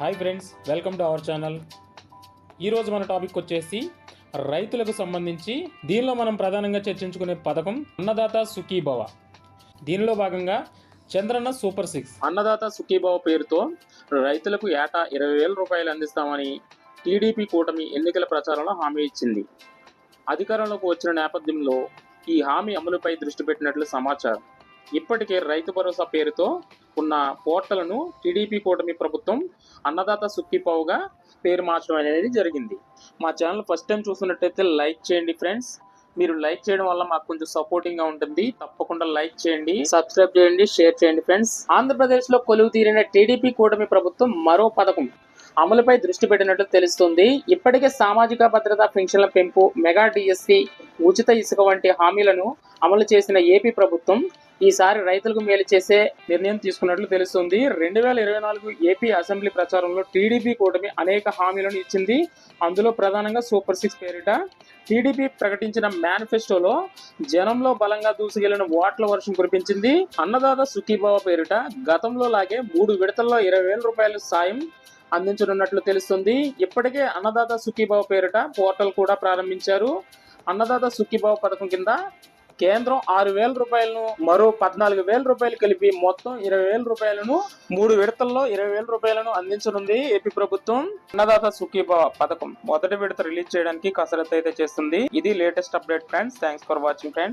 Hi friends welcome to our channel. ఈరోజు మన topic వచ్చేసి రైతులకు సంబంధించి దీనిలో మనం ప్రధానంగా చర్చించుకునే పథకం అన్నదాత సుఖీభవ. దీనిలో భాగంగా చంద్రన్న సూపర్ సిక్స్. అన్నదాత సుఖీభవ పేరుతో రైతులకు ఏటా ఇరవై వేల రూపాయలు అందిస్తామని టీడీపీ కూటమి ఎన్నికల ప్రచారంలో హామీ ఇచ్చింది. అధికారంలోకి వచ్చిన నేపథ్యంలో ఈ హామీ అమలుపై దృష్టి పెట్టినట్లు సమాచారం. ఇప్పటికే రైతు భరోసా పేరుతో ఉన్న పోర్టల్ను టీడీపీ కూటమి ప్రభుత్వం అన్నదాత సుక్కిపావుగా పేరు మార్చడం అనేది జరిగింది. మా ఛానల్ ఫస్ట్ టైం చూస్తున్నట్టయితే లైక్ చేయండి ఫ్రెండ్స్. మీరు లైక్ చేయడం వల్ల మాకు కొంచెం సపోర్టింగ్గా ఉంటుంది. తప్పకుండా లైక్ చేయండి సబ్స్క్రైబ్ చేయండి షేర్ చేయండి ఫ్రెండ్స్. ఆంధ్రప్రదేశ్లో కొలువు తీరిన టీడీపీ కూటమి ప్రభుత్వం మరో పథకం అమలుపై దృష్టి పెట్టినట్లు తెలుస్తుంది. ఇప్పటికే సామాజిక భద్రతా పెన్షన్ల పెంపు మెగా డిఎస్సి ఉచిత ఇసుక వంటి హామీలను అమలు చేసిన ఏపీ ప్రభుత్వం ఈసారి రైతులకు మేలు చేసే నిర్ణయం తీసుకున్నట్లు తెలుస్తుంది. రెండు వేల ఇరవై నాలుగు ఏపీ అసెంబ్లీ ప్రచారంలో టీడీపీ కూటమి అనేక హామీలను ఇచ్చింది. అందులో ప్రధానంగా సూపర్ సిక్స్ పేరిట టీడీపీ ప్రకటించిన మేనిఫెస్టోలో జనంలో బలంగా దూసుకెళ్ళిన ఓట్ల వర్షం కురిపించింది. అన్నదాత సుఖీభావ పేరిట గతంలో లాగే మూడు విడతల్లో ఇరవై వేల రూపాయల సాయం అందించనున్నట్లు తెలుస్తుంది. ఇప్పటికే అన్నదాత సుఖీబాబు పేరిట పోర్టల్ కూడా ప్రారంభించారు. అన్నదాత సుఖీబాబు పథకం కింద కేంద్రం ఆరు వేల రూపాయలను మరో పద్నాలుగు వేల రూపాయలు కలిపి మొత్తం ఇరవై వేల రూపాయలను మూడు విడతల్లో ఇరవై వేల రూపాయలను అందించనుంది ఏపీ ప్రభుత్వం. అన్నదాత సుఖీభావ పథకం మొదటి విడత రిలీజ్ చేయడానికి కసరత్తు అయితే చేస్తుంది. ఇది latest update friends. Thanks for watching friends.